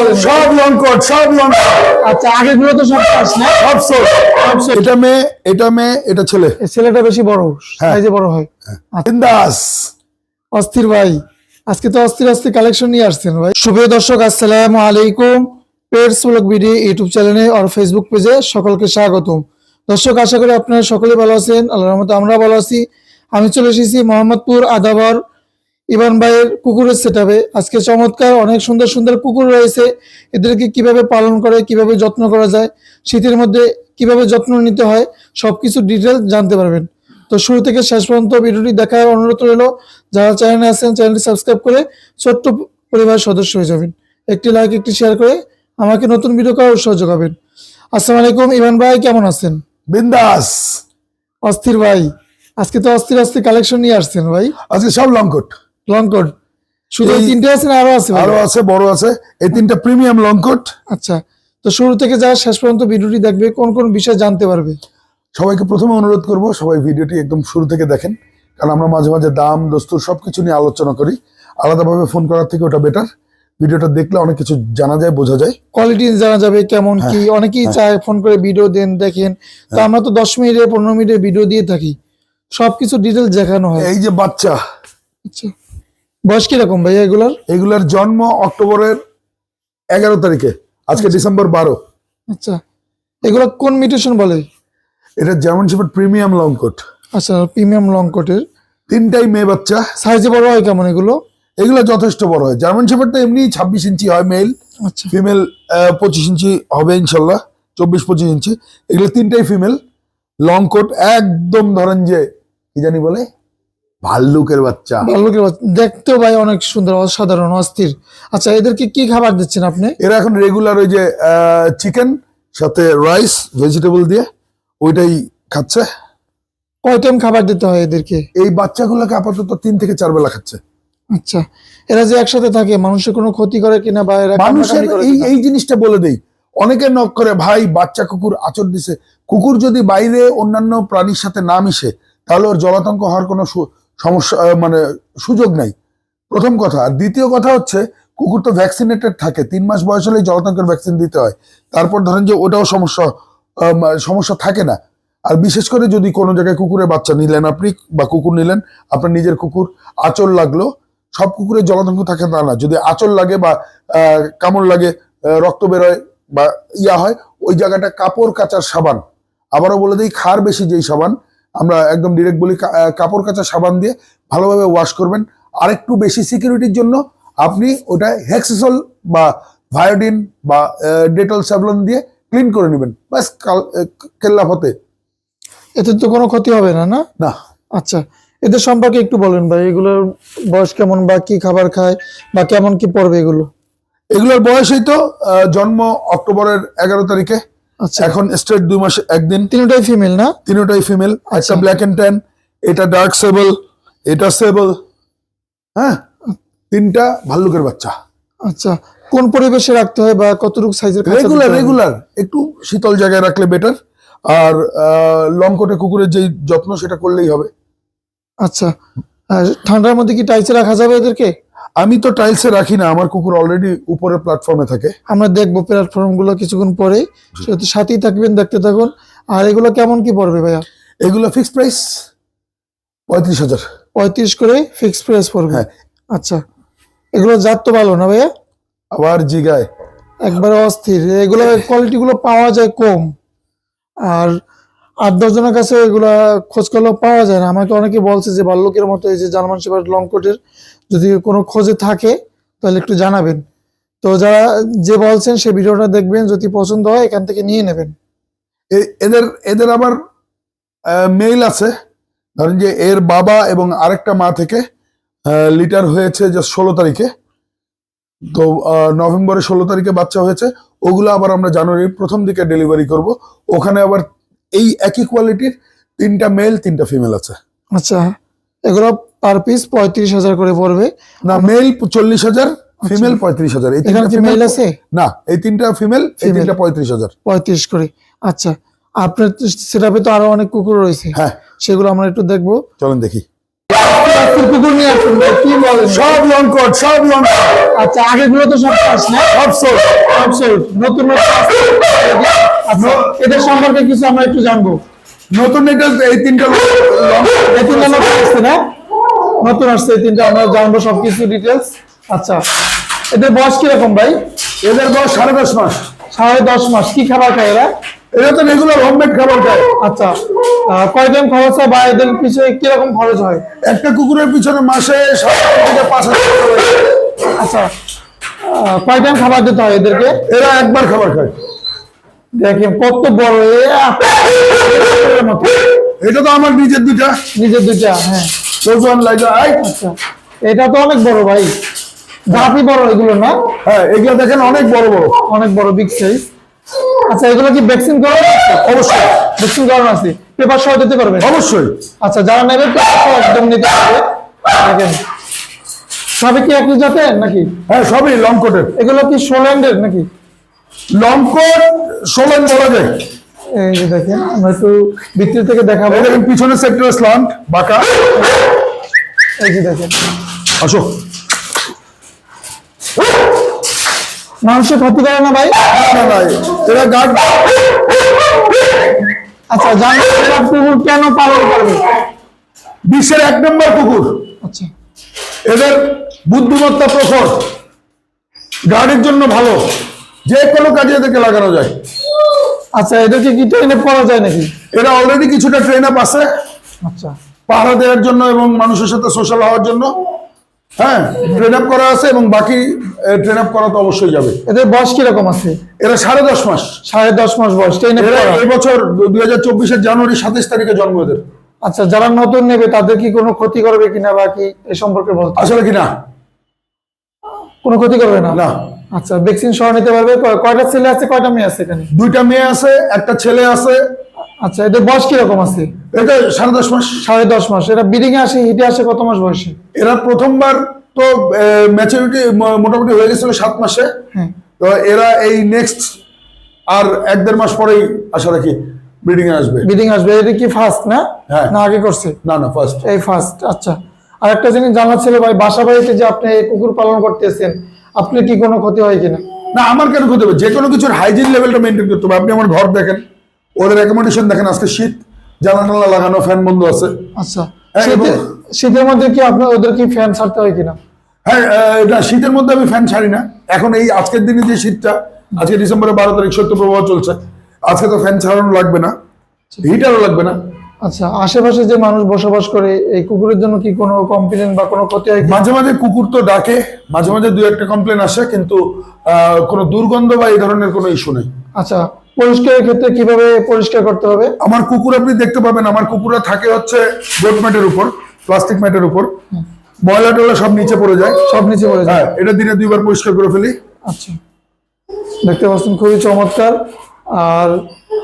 বলেন। সব long coat সব লং আচ্ছা আগেগুলো তো সব পাস না? সব সোল এটা মেয়ে এটা মেয়ে এটা ছেলে। ছেলেটা বেশি বড় হ্যাঁ। সাইজে বড় হয়। বিন্দাস। অস্থির ভাই আজকে তো অস্থির অস্থির কালেকশন নিয়ে আসছেন ভাই। শুভ দর্শক আসসালামু আলাইকুম। পেটস ব্লগ ভিডিও ইউটিউব চ্যানেলে আর ফেসবুক পেজে সকলকে স্বাগতম। দর্শক আশা করি আপনারা সকলে ভালো আছেন। আল্লাহর রহমতে আমরা ভালো আছি। আমি চলে এসেছি মোহাম্মদপুর আদাবর ইবান ভাইয়ের কুকুরের সেটাবে আজকে চমৎকার অনেক সুন্দর সুন্দর কুকুর রয়েছে। এদেরকে কীভাবে পালন করে কীভাবে যত্ন করা যায় শীতের মধ্যে কীভাবে যত্ন নিতে হয় সবকিছু ডিটেল জানতে পারবেন। তো শুরু থেকে শেষ পর্যন্ত ভিডিওটি দেখার অনুরোধ রইল। যারা চ্যানেলে আছেন চ্যানেলটি সাবস্ক্রাইব করে ছোট্ট পরিবারের সদস্য হয়ে যাবেন। একটি লাইক একটি শেয়ার করে আমাকে নতুন ভিডিও করার উৎসাহ যোগাবেন। আসসালামু আলাইকুম ইমান ভাই কেমন আছেন? বিন্দাস। অস্থির ভাই আজকে তো অস্থির অস্থির কালেকশন নিয়ে আসছেন ভাই। আজকে সব লং কোট লং কোট শুধু তিনটে আছে না আরও আছে আরও আছে বড় আছে। এই তিনটা প্রিমিয়াম লং কোট আচ্ছা তো শুরু থেকে যারা শেষ পর্যন্ত ভিডিওটি দেখবে কোন কোন বিষয় জানতে পারবে? সবাইকে প্রথমে অনুরোধ করব সবাই ভিডিওটি একদম শুরু থেকে দেখেন। কারণ আমরা মাঝে মাঝে দাম দস্তুর সবকিছু নিয়ে আলোচনা করি। আলাদাভাবে ফোন করার থেকে ওটা বেটার ভিডিওটা দেখলে অনেক কিছু জানা যায় বোঝা যায়। কোয়ালিটি জানা যাবে কেমন কি অনেকেই চায় ফোন করে ভিডিও দেন দেখেন। তো আমরা তো দশ মিনিটে পনেরো মিনিটের ভিডিও দিয়ে থাকি। সবকিছু ডিটেল দেখানো হয়। এই যে বাচ্চা। আচ্ছা। বয়স কীরকম ভাই এগুলার? এগুলার জন্ম অক্টোবরের এগারো তারিখে। আজকে ডিসেম্বর বারো। আচ্ছা। এগুলো কোন মিউটেশন বলে? এটা যেমন শেফার্ড প্রিমিয়াম লং কোট। আচ্ছা প্রিমিয়াম লং কোটের। তিনটাই মেয়ে বাচ্চা। সাইজে বড় হয় কেমন এগুলো? এগুলো যথেষ্ট বড় হয়। জার্মান শেফার্ডটা এমনি ছাব্বিশ ইঞ্চি হয় মেল। আচ্ছা। ফিমেল পঁচিশ ইঞ্চি হবে ইনশাল্লাহ। চব্বিশ পঁচিশ ইঞ্চি। এগুলো তিনটাই ফিমেল। লং কোট একদম ধরেন যে কি জানি বলে? ভাল্লুকের বাচ্চা। ভাল্লুকের বাচ্চা। দেখতেও ভাই অনেক সুন্দর অসাধারণ অস্থির। আচ্ছা এদেরকে কি খাবার দিচ্ছেন আপনি? এরা এখন রেগুলার ওই যে চিকেন সাথে রাইস ভেজিটেবল দিয়ে ওইটাই খাচ্ছে। কয় টাইম খাবার দিতে হয় এদেরকে? এই বাচ্চাগুলোকে আপাতত তিন থেকে চার বেলা খাচ্ছে। আচ্ছা এরা যে একসাথে থাকে মানুষের কোনো ক্ষতি করে কিনা বা এরা মানুষের এই এই জিনিসটা বলে দেই অনেকে নক করে ভাই বাচ্চা কুকুর আচর দিছে। কুকুর যদি বাইরে অন্যান্য প্রাণীর সাথে না মিশে তাহলে ওর জলাতঙ্ক হওয়ার কোনো সমস্যা মানে সুযোগ নাই। প্রথম কথা। আর দ্বিতীয় কথা হচ্ছে, কুকুর তো ভ্যাকসিনেটেড থাকে। তিন মাস বয়স হলেই জলাতঙ্কের ভ্যাকসিন দিতে হয়। তারপর ধরেন যে ওটাও সমস্যা সমস্যা থাকে না। আর বিশেষ করে যদি কোনো জায়গায় কুকুরের বাচ্চা নিলেন আপনি, বা কুকুর নিলেন, আপনার নিজের কুকুর আচর লাগল, সব কুকুরের জলাতঙ্ক থাকে তা না। যদি আচর লাগে বা কামড় লাগে রক্ত বেরোয় বা ইয়া হয়, ওই জায়গাটা কাপড় কাচার সাবান। আবারও বলে দিই, খার বেশি যেই সাবান আমরা একদম ডিরেক্ট বলি কাপড় কাচা সাবান দিয়ে ভালোভাবে ওয়াশ করবেন। আরেকটু বেশি সিকিউরিটির জন্য আপনি ওটা হেক্সিসল বা ভায়োডিন বা ডেটল স্যাভলন দিয়ে ক্লিন করে নেবেন। ব্যাস কেল্লা হতে এতে তো কোনো ক্ষতি হবে না না? না। আচ্ছা এদের সম্পর্কে একটু বলেন ভাই এগুলোর বয়স কেমন বা কি খাবার খায় বা কেমন কি পড়বে এগুলো? এগুলোর বয়সই তো জন্ম অক্টোবরের এগারো তারিখে। আচ্ছা। এখন স্ট্রেট দুই মাস একদিন। তিনটাই ফিমেল না? তিনটাই ফিমেল একটা আচ্ছা। ব্ল্যাক এন্ড ট্যান এটা ডার্ক সেবল এটা সেবল হ্যাঁ? তিনটা ভাল্লুকের বাচ্চা। আচ্ছা কোন পরিবেশে রাখতে হয় বা কতটুকু সাইজের রেগুলার রেগুলার একটু শীতল জায়গায় রাখলে বেটার আর লং কোটে কুকুরের যেই যত্ন সেটা করলেই হবে। আচ্ছা ঠান্ডার মধ্যে কি টাইসে রাখা যাবে এদেরকে আমি তো টাইলসে রাখি না আমার কুকুর অলরেডি উপরের প্ল্যাটফর্মে থাকে। আমরা দেখব প্ল্যাটফর্মগুলো কিছুক্ষণ পরে সাথেই থাকবেন দেখতে থাকুন। আর এগুলো কেমন কি পড়বে ভাইয়া? এগুলো ফিক্সড প্রাইস পঁয়ত্রিশ হাজার। পঁয়ত্রিশ করে ফিক্স প্রাইস পড়বে। হ্যাঁ। আচ্ছা এগুলো জাত তো ভালো না ভাইয়া? আবার জিগায়। একবারে অস্থির। এগুলো কোয়ালিটি গুলো পাওয়া যায় কম। আর আট দশজনের কাছে এগুলা খোঁজ করলেও পাওয়া যায় না। আমাকে অনেকে বলছে যে, বাল্যকের মতো এই যে জার্মান শেপার্ড লং কোটের যদি কোনো খোঁজে থাকে, তাহলে একটু জানাবেন। তো যারা যে বলছেন সেই ভিডিওটা দেখবেন, যদি পছন্দ হয়, এখান থেকে নিয়ে নেবেন। এদের এদের আবার মেইল আছে। ধরেন যে, এর বাবা এবং আরেকটা মা থেকে লিটার হয়েছে যে ষোলো তারিখে। তো নভেম্বরের ষোলো তারিখে বাচ্চা হয়েছে। ওগুলো আবার আমরা জানুয়ারির প্রথম দিকে ডেলিভারি করব। ওখানে আবার এই একই কোয়ালিটির তিনটা মেল তিনটা ফিমেল আছে। আচ্ছা এগুলো পার পিস পঁয়ত্রিশ হাজার করে পড়বে। না মেল চল্লিশ হাজার ফিমেল পঁয়ত্রিশ হাজার। এই তিনটা কি মেল আছে? না এই তিনটা ফিমেল এই। তিনটা পঁয়ত্রিশ হাজার। পঁয়ত্রিশ করে। আচ্ছা আপনার সেটাপে তো আরও অনেক কুকুর রয়েছে। হ্যাঁ। সেগুলো আমরা একটু দেখব। চলেন দেখি। কুকুর নিয়ে আসছেন কি বলেন? সব লং কোট সব লং আচ্ছা আগেগুলো তো সব চাষ না? সব সোল সব sold। নতুন নতুন। আচ্ছা এদের সম্পর্কে কিছু আমরা একটু জানব। নতুন এটা এই তিনটা এই তিনটা নতুন আসছে না? নতুন আসছে এই তিনটা আমরা জানব সবকিছু ডিটেলস আচ্ছা এদের বয়স কীরকম ভাই? এদের বয়স সাড়ে দশ মাস। সাড়ে দশ মাস কি খাবার খায় এরা? এরা তো রেগুলার হোমমেড খাবার খায়। আচ্ছা কয় টাইম খরচ হয় বা এদের পিছনে কীরকম খরচ হয়? একটা কুকুরের পিছনে মাসে সাত থেকে পাঁচ হাজার আচ্ছা কয় টাইম খাবার দিতে হয় এদেরকে? এরা একবার খাবার খায়। দেখেন কত বড়। এটা তো আমার নিজের দুইটা। নিজের দুইটা হ্যাঁ। ওজন লাগে আচ্ছা এটা তো অনেক বড় ভাই। জাতি বড় এগুলো না? হ্যাঁ এগুলো দেখেন অনেক বড় বড়। অনেক বড় বিগ সাইজ আচ্ছা এগুলো কি ভ্যাকসিন করানো আছে? অবশ্যই। ভ্যাকসিন করানো আছে। পেপার সহ দিতে পারবেন? অবশ্যই। আচ্ছা যারা নেবে একদম নিতে পারবে। দেখেন। সবই কি একই জাতের নাকি? হ্যাঁ সবই লং কোটের এগুলো কি সোল্যান্ডের নাকি? লং কোট ষোলেন বলা যায়। এই যে দেখেন আমরা একটু ভিতর থেকে দেখাবো। দেখেন পিছনের সেক্টর স্লান্ট বাঁকা। এই যে দেখেন। আসো। মানুষের ক্ষতি করে না ভাই? না না এরা গার্ড আচ্ছা কুকুর কেন পালন করবে? বিশ্বের এক নম্বর কুকুর। আচ্ছা। এদের বুদ্ধিমত্তা প্রখর। গাড়ির জন্য ভালো। যে কোনো কাজে এদেরকে লাগানো যায়। আচ্ছা এদেরকে কি ট্রেনে করা যায় নাকি? এরা অলরেডি কিছুটা ট্রেন আপ আছে। আচ্ছা। পাহারা দেওয়ার জন্য এবং মানুষের সাথে সোশ্যাল হওয়ার জন্য। হ্যাঁ ট্রেন আপ করা আছে এবং বাকি ট্রেন আপ করা তো অবশ্যই যাবে। এদের বয়স কীরকম আছে? এরা সাড়ে দশ মাস। সাড়ে দশ মাস বয়স ট্রেনে। এই বছর দুই হাজার চব্বিশের জানুয়ারি সাতাইশ তারিখে জন্ম এদের। আচ্ছা যারা নতুন নেবে তাদের কি কোনো ক্ষতি করবে কিনা বা কি এ সম্পর্কে বলতে? আসলে কি না? কোনো ক্ষতি করবে না? না। আচ্ছা ভ্যাকসিন সহ নিতে পারবে। কয়টা ছেলে আছে কয়টা মেয়ে আছে এখানে? দুইটা মেয়ে আছে একটা ছেলে আছে। আচ্ছা এদের বয়স কীরকম আছে? এটা সাড়ে দশ মাস। সাড়ে দশ মাস। এরা বিডিং এ আসে হিটে আসে কত মাস বয়সে? এরা প্রথমবার তো ম্যাচুরিটি মোটামুটি হয়ে গেছিল সাত মাসে। হ্যাঁ। তো এরা এই নেক্সট আর এক দেড় মাস পরেই আশা রাখি ব্রিডিং এ আসবে। বিডিং আসবে। এটা কি ফার্স্ট না? হ্যাঁ। না আগে করছে? না না ফার্স্ট এই ফার্স্ট আচ্ছা। আর একটা জিনিস জানার ছিল ভাই বাসা বাড়িতে যে আপনি কুকুর পালন করতেছেন আপনি কি কোনো ক্ষতি হয় কিনা? না আমার কেন ক্ষতি হবে? যে কোনো কিছুর হাইজিন লেভেলটা মেনটেন করতে হবে। আপনি আমার ঘর দেখেন ওদের অ্যাকোমোডেশন দেখেন আজকে শীত জানলা টানলা লাগানো ফ্যান বন্ধ আছে। আচ্ছা হ্যাঁ, শীতের মধ্যে কি আপনার ওদের কি ফ্যান ছাড়তে হয় কিনা? হ্যাঁ এটা শীতের মধ্যে আমি ফ্যান ছাড়ি না। এখন এই আজকের দিনে যে শীতটা আজকে ডিসেম্বরের বারো তারিখ শৈত্য প্রবাহ চলছে। আজকে তো ফ্যান ছাড়ানো লাগবে না। হিটারও লাগবে না। আচ্ছা আশেপাশে যে মানুষ বসবাস করে এই কুকুরের জন্য কি কোনো কমপ্লেন বা কোনো ক্ষতি হয় মাঝে মাঝে কুকুর তো ডাকে মাঝে মাঝে দু একটা কমপ্লেন আসে কিন্তু কোনো দুর্গন্ধ বা এই ধরনের কোনো ইস্যু নেই। আচ্ছা পরিষ্কারের ক্ষেত্রে কীভাবে পরিষ্কার করতে হবে? আমার কুকুর আপনি দেখতে পাবেন আমার কুকুররা থাকে হচ্ছে গোট ম্যাটের উপর প্লাস্টিক ম্যাটের উপর। ময়লা টয়লা সব নিচে পড়ে যায়। সব নিচে পড়ে যায়। হ্যাঁ এটা দিনে দুইবার পরিষ্কার করে ফেলি। আচ্ছা। দেখতে পাচ্ছেন খুবই চমৎকার। আর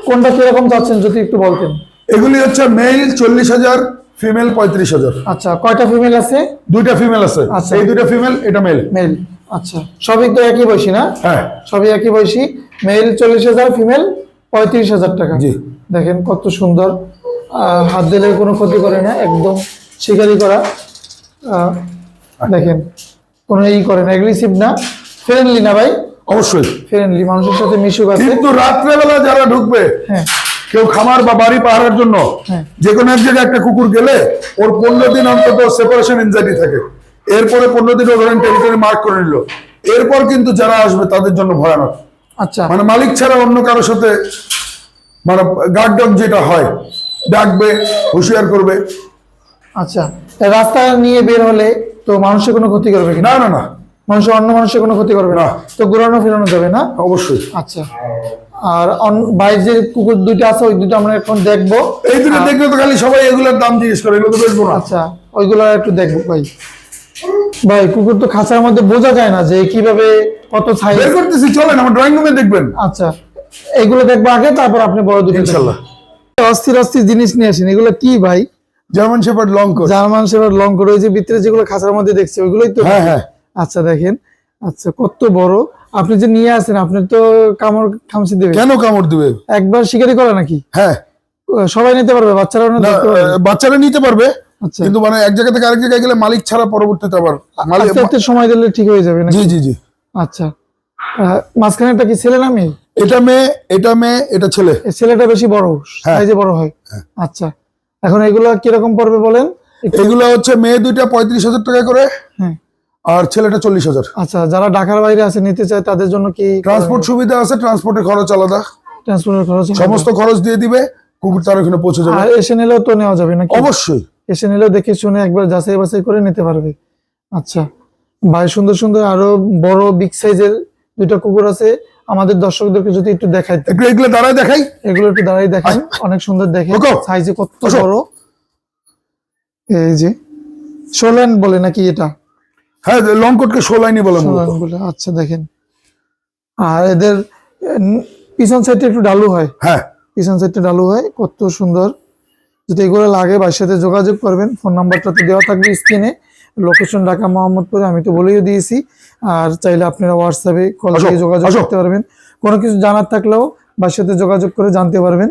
কোনটা কীরকম চাচ্ছেন যদি একটু বলতেন? এগুলি হচ্ছে মেল চল্লিশ হাজার ফিমেল পঁয়ত্রিশ হাজার। আচ্ছা কয়টা ফিমেল আছে? দুইটা ফিমেল আছে। আচ্ছা। এই দুইটা ফিমেল এটা মেল মেল আচ্ছা। সবই তো একই বয়সী না? হ্যাঁ। সবই একই বয়সী। মেল চল্লিশ হাজার ফিমেল পঁয়ত্রিশ হাজার টাকা। জি। দেখেন কত সুন্দর। হাত দিলে কোনো ক্ষতি করে না একদম শিকারি করা। দেখেন কোনো ই করে না এগ্রেসিভ না। ফ্রেন্ডলি না ভাই? অবশ্যই। ফ্রেন্ডলি মানুষের সাথে মিশুক আছে। কিন্তু রাত্রেবেলা যারা ঢুকবে হ্যাঁ। কেউ খামার বা বাড়ি পাহারার জন্য হ্যাঁ। যে কোনো এক জায়গায় একটা কুকুর গেলে ওর পনেরো দিন অন্তত সেপারেশন এনজাইটি থাকে। এরপরে পনেরো দিন ও ধরেন টেরিটরি মার্ক করে নিল। এরপর কিন্তু যারা আসবে তাদের জন্য ভয়ানক। আচ্ছা। মানে মালিক ছাড়া অন্য কারোর সাথে মানে গার্ড ডগ যেটা হয় ডাকবে হুঁশিয়ার করবে। আচ্ছা তা রাস্তায় নিয়ে বের হলে তো মানুষের কোনো ক্ষতি করবে না? না না মানুষের অন্য মানুষের কোনো ক্ষতি করবে না। তো ঘুরানো ফেরানো যাবে না? অবশ্যই। আচ্ছা। আর বাইরে যে কুকুর দুইটা আছে ওই দুটো আমরা এখন দেখব। এই দুটো দেখলে তো খালি সবাই এগুলোর দাম জিজ্ঞেস করে এগুলো তো বেচবো না। আচ্ছা ওইগুলো একটু দেখব ভাই। ভাই কুকুর তো খাঁচার মধ্যে বোঝা যায় না যে কীভাবে কত সাইজ বের করতেছি চলেন আমার ড্রয়িং রুমে দেখবেন। আচ্ছা এগুলো দেখব আগে তারপর আপনি বড় দুটো ইনশাল্লাহ। দেখবেন। অস্থির অস্থির জিনিস নিয়ে আসেন এগুলো কি ভাই? German shepherd long coat German sable long করে ওই যে ভিতরে যেগুলো খাঁচার মধ্যে দেখছি ওইগুলোই তো হ্যাঁ হ্যাঁ। আচ্ছা দেখেন। আচ্ছা কত বড়। আপনি যে নিয়ে আসেন আপনি তো কামড় খামচি দেবে কেন কামড় দিবে? একবার শিকারি করে নাকি? হ্যাঁ। সবাই নিতে পারবে? আহ, বাচ্চারা নিতে পারবে আচ্ছা। কিন্তু মানে এক জায়গা থেকে আরেক জায়গায় গেলে মালিক ছাড়া পরবর্তীতে আবার মালিক সময় দিলে ঠিক হয়ে যাবে না জি জি জি। আচ্ছা। আহ, মাঝখানেটা কি ছেলে না মেয়ে? এটা মেয়ে এটা মেয়ে এটা ছেলে। ছেলেটা বেশি বড় হ্যাঁ। সাইজে বড় হয়। আচ্ছা। এখন এগুলো কীরকম পড়বে বলেন? এগুলো হচ্ছে মেয়ে দুইটা পঁয়ত্রিশ হাজার টাকা করে। হ্যাঁ। আর ছেলেটা চল্লিশ হাজার। আচ্ছা যারা ঢাকার বাইরে আছে নিতে চায় তাদের জন্য কি ট্রান্সপোর্ট সুবিধা আছে ট্রান্সপোর্টের খরচ আলাদা। ট্রান্সপোর্টের খরচ সমস্ত খরচ দিয়ে দিবে কুকুর তার ওখানে পৌঁছে যাবে। আর এসে নিলেও তো নেওয়া যাবে নাকি? অবশ্যই। এসে নিলেও দেখে শুনে একবার যাচাই বাছাই করে নিতে পারবে। আচ্ছা ভাই সুন্দর সুন্দর আরও বড় বিগ সাইজের দুইটা কুকুর আছে। আমাদের দর্শকদেরকে যদি একটু দেখাই। এগুলো দাঁড়ায় দেখাই। এগুলো একটু দাঁড়াই দেখেন অনেক সুন্দর ওগো। সাইজে কত বড়? এই যে সোলেন বলে নাকি এটা? হ্যাঁ লং কোটকে শো লাইনে বলে আচ্ছা দেখেন। আর এদের পিছন সাইডটা একটু ডালু হয়। হ্যাঁ। পিছন সাইডটা ডালু হয় কত সুন্দর। যদি এগুলো লাগে ভাইয়ের সাথে যোগাযোগ করবেন। ফোন নাম্বারটা তো দেওয়া থাকবে স্ক্রিনে লোকেশন ঢাকা মোহাম্মদপুরে আমি তো বলেই দিয়েছি। আর চাইলে আপনারা হোয়াটসঅ্যাপে কল দিয়ে যোগাযোগ করতে পারবেন। কোনো কিছু জানার থাকলেও ভাইয়ের সাথে যোগাযোগ করে জানতে পারবেন।